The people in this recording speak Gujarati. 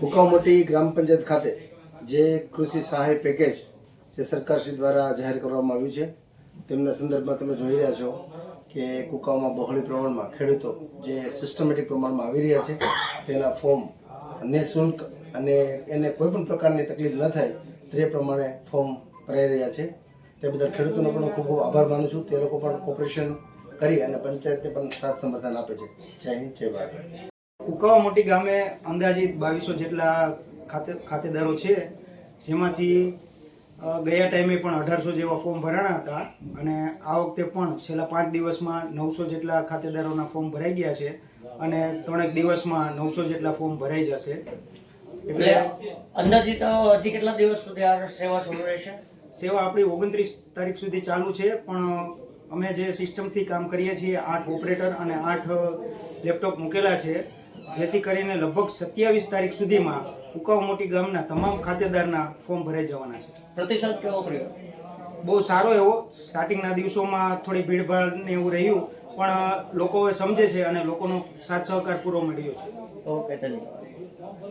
હુકામોટી ગ્રામ પંચાયત ખાતે જે કૃષિ સહાય પેકેજ જે સરકારશ્રી દ્વારા જાહેર કરવામાં આવ્યું છે, તેમના સંદર્ભમાં તમે જોઈ રહ્યા છો કે કુકાઓમાં બહોળી પ્રમાણમાં ખેડૂતો જે સિસ્ટમેટિક પ્રમાણમાં આવી રહ્યા છે, તેના ફોર્મ નિઃશુલ્ક અને એને કોઈ પણ પ્રકારની તકલીફ ન થાય તે પ્રમાણે ફોર્મ ભરાઈ રહ્યા છે. તે બદલ ખેડૂતોનો પણ ખૂબ ખૂબ આભાર માનું છું. તે લોકો પણ કોપરેશન કરી અને પંચાયતને પણ સાથ સમર્થન આપે છે. જય હિન્દ, જય ભારત. કુકાવા મોટી ગામે અંદાજિત બાવીસો જેટલા ખાતે ખાતેદારો છે. જેમાંથી ગયા ટાઈમે પણ અઢારસો જેવા ફોર્મ ભરાણા હતા અને આ વખતે પણ છેલ્લા પાંચ દિવસમાં નવસો જેટલા ખાતેદારોના ફોર્મ ભરાઈ ગયા છે અને ત્રણેક દિવસમાં નવસો જેટલા ફોર્મ ભરાઈ જશે. એટલે અંદાજિત હજી કેટલા દિવસ સુધી આ સેવા શરૂ રહેશે? સેવા આપણી ઓગણત્રીસ તારીખ સુધી ચાલુ છે પણ અમે જે સિસ્ટમથી કામ કરીએ છીએ આઠ ઓપરેટર અને આઠ લેપટોપ મૂકેલા છે. જેથી કરીને લગભગ સત્યાવીસ તારીખ સુધીમાં ઉકાવ મોટી ગામના તમામ ખાતેદારના ફોર્મ ભરાઈ જવાના છે. પ્રતિસાદ કેવો રહ્યો બહુ સારો એવો. સ્ટાર્ટિંગના દિવસોમાં થોડી ભીડભાડ ને એવું રહ્યું પણ લોકો સમજે છે અને લોકોનો સાથ સહકાર પૂરો મળ્યો છે. ઓકે ધન્યવાદ.